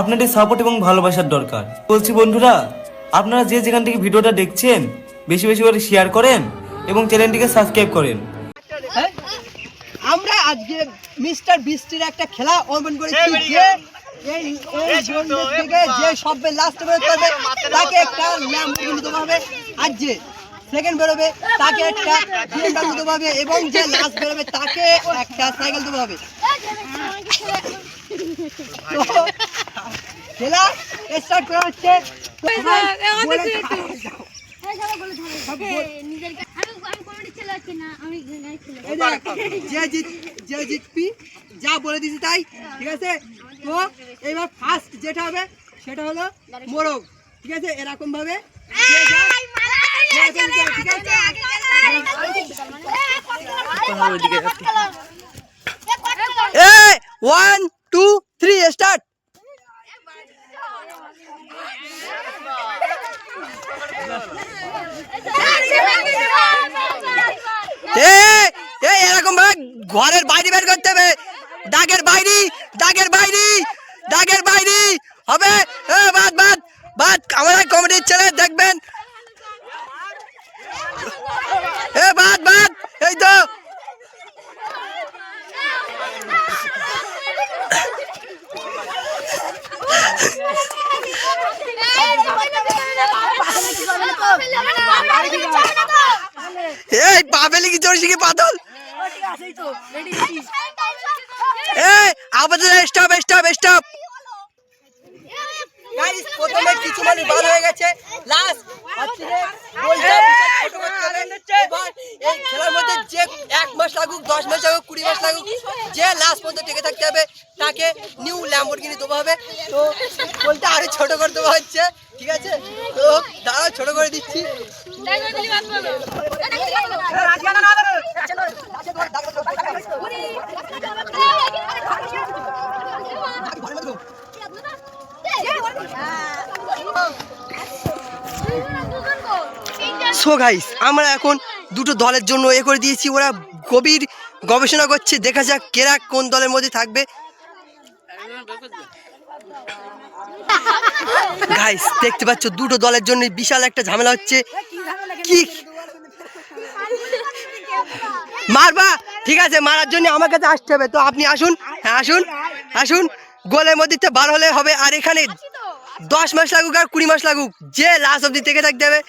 আপনাদের সাপোর্ট এবং ভালোবাসার দরকার। বলছি বন্ধুরা, আপনারা যে যেখান থেকে ভিডিওটা দেখছেন, বেশি বেশি করে শেয়ার করেন এবং চ্যানেলটিকে সাবস্ক্রাইব করেন। আজকে মিস্টার বৃষ্টির একটা খেলা অর্পণ করেছি যে এই এই জোনদের থেকে যে সবে লাস্ট বেরোতে হবে তাকে একটা ল্যাম্বরগিনি দেওয়া হবে। আর যে সেকেন্ড বেরোবে তাকে একটা বিএমডব্লিউ দেওয়া হবে এবং যে লাস্ট বেরোবে তাকে একটা সাইকেল দেওয়া হবে। খেলা স্টার্ট করা হচ্ছে। দেখ, যে জিত যে জিতবি যা বলে দিছি তাই ঠিক আছে তো এবার ফার্স্ট যেটা হবে সেটা হলো মোরগ ঠিক আছে এরকম ভাবে ওয়ান টু থ্রি স্টার্ট এ এরকম ভাবে ঘরের বাইরে বের করতে হবে। দাগের বাইরে দাগের বাইরে দাগের বাইরে। হবে? বাদ বাদ বাদ। আমাদের কমিটির ছেলে, দেখবেন। এ, বাদ বাদ, এই তো। এই পাবেলি কি চড়ছি কি, পাতল? এই আপাতত স্টপ স্টপ স্টপ গাইস প্রথমে কিছু মানুষ বার হয়ে গেছে। লাস্ট হচ্ছে যে ছোট করতে এবার এই খেলার মধ্যে যে এক মাস লাগুক দশ মাস লাগুক কুড়ি মাস লাগুক যে লাস্ট পর্যন্ত টিকে থাকতে হবে তাকে নিউ ল্যাম্বরগিনি দেওয়া হবে। তো গোলটা আরও ছোট করে দেওয়া হচ্ছে ঠিক আছে? তো দাঁড়াও ছোট করে দিচ্ছি। সো গাইস আমরা এখন দুটো দলের জন্য এ করে দিয়েছি। ওরা গভীর গবেষণা করছে। দেখা যাক কেরা কোন দলের মধ্যে থাকবে। গাইস দেখতে পাচ্ছ, দুটো দলের জন্য বিশাল একটা ঝামেলা হচ্ছে। কি মারবা? ঠিক আছে মারার জন্য আমার কাছে আসতে হবে। তো আপনি আসুন হ্যাঁ আসুন আসুন। গোলের মধ্যে বার হলে হবে। আর এখানে দশ মাস লাগুক আর কুড়ি মাস লাগুক যে লাস্ট অব্দি থেকে থাকতে হবে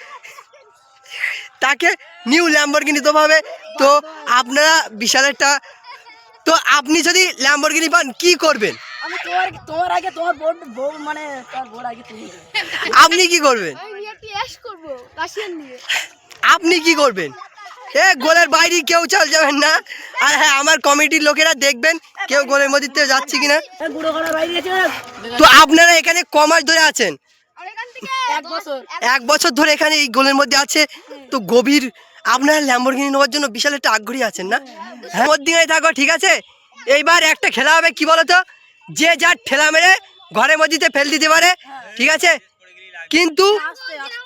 তাকে নিউ ল্যাম্বরগিনি দেওয়া হবে। তো আপনারা বিশাল একটা তো আপনি যদি ল্যাম্বরগিনি পান কি করবেন? আমি তোমার তোমার আগে তোমার বোর্ড বউ মানে আপনি কি করবেন? আমি একটু অ্যাশ করব রাশিয়ান নিয়ে। আপনি কি করবেন? এ গোলের বাইরে কেউ চল যাবেন না। আর হ্যাঁ আমার কমিটির লোকেরা দেখবেন কেউ গোলের মধ্যে যাচ্ছে কিনা। তো আপনারা এখানে ক মাস ধরে আছেন? আর এখান থেকে এক বছর ধরে এখানে এই গোলের মধ্যে আছে। তো গভীর আপনারা ল্যাম্বরগিনি নেওয়ার জন্য বিশাল একটা আগ্রহী আছেন না? হ্যাঁ মধ্যিখানে থাকো ঠিক আছে? এইবার একটা খেলা হবে কি বলতো? যে যার ঠেলা মেরে ঘরের মধ্যে ফেল দিতে পারে ঠিক আছে? কিন্তু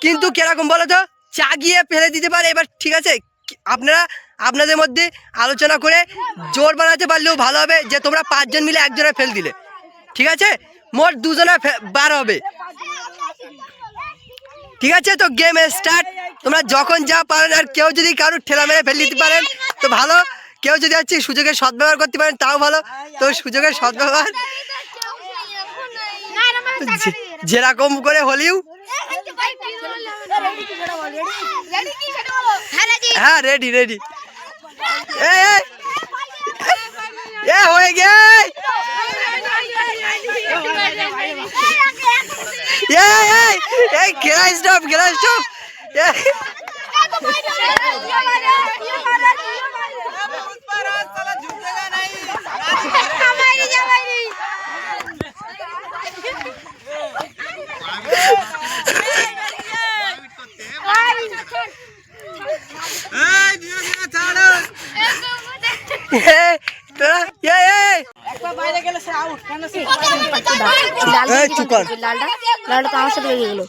কিন্তু কীরকম বলো তো চাগিয়ে ফেলে দিতে পারে এবার ঠিক আছে? আপনারা আপনাদের মধ্যে আলোচনা করে জোর বানাতে পারলেও ভালো হবে যে তোমরা পাঁচজন মিলে একজনে ফেল দিলে ঠিক আছে মোট দুজনে বার হবে ঠিক আছে তো গেম স্টার্ট তোমরা যখন যা পারেন আর কেউ যদি কারোর ঠেলা মেরে ফেলে দিতে পারেন তো ভালো কেউ যদি হচ্ছে সুযোগের সদ্ব্যবহার করতে পারেন তাও ভালো তো সুযোগের সদ্ব্যবহার যেরকম করে হলেও হ্যাঁ রেডি হ্যাঁ রেডি রেডি এ এ, এ হয়ে গে এ এ এই খেলা স্টপ খেলা স্টপ তোরা এ এ একবার বাইরে গেলে তাহলে সে আউট কেন সে এই চুপ কর লালটা তো আমার সাথে বেরিয়ে গেলো।